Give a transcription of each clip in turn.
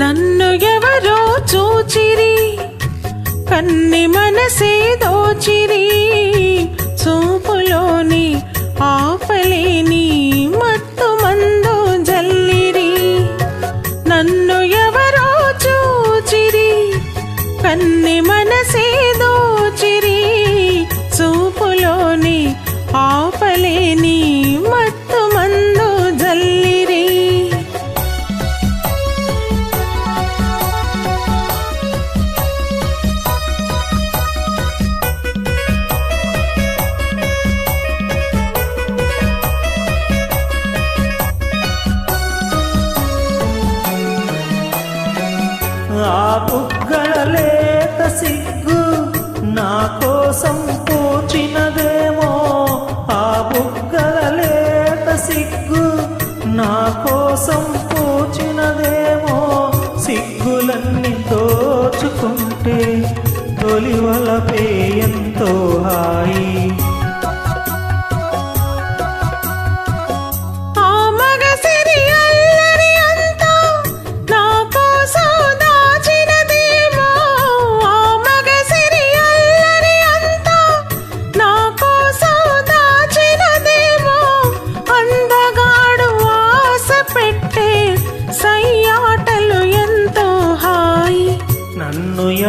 నన్ను ఎవరో చూచిరి కన్ని మనసే దోచిరి చూపులోని ఆపలేని మత్తు మందు జల్లిరి. నన్ను ఎవరో చూచిరి కన్ని మనసే కోసం పూచినదేమో సిగ్గులన్నీ దోచుకుంటే తొలివలపే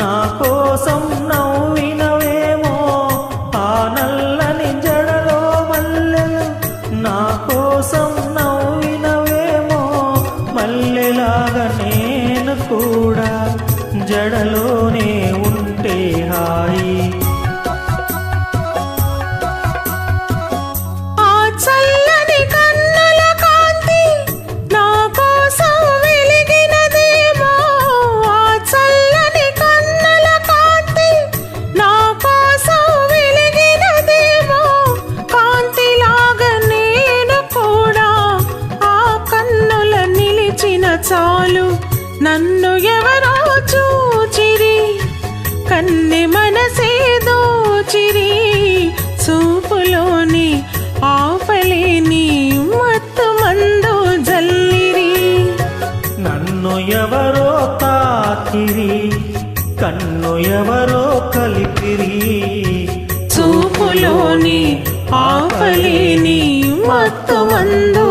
నా కోసం నన్ను ఎవరో చూచిరి కన్నె మనసే దోచిరి చూపులోని ఆపలేని మత్తు మందు జల్లిరి. నన్ను ఎవరో తాకిరి కన్ను ఎవరో కలిపిరి. చూపులోని ఆపలేని మత్తు మందు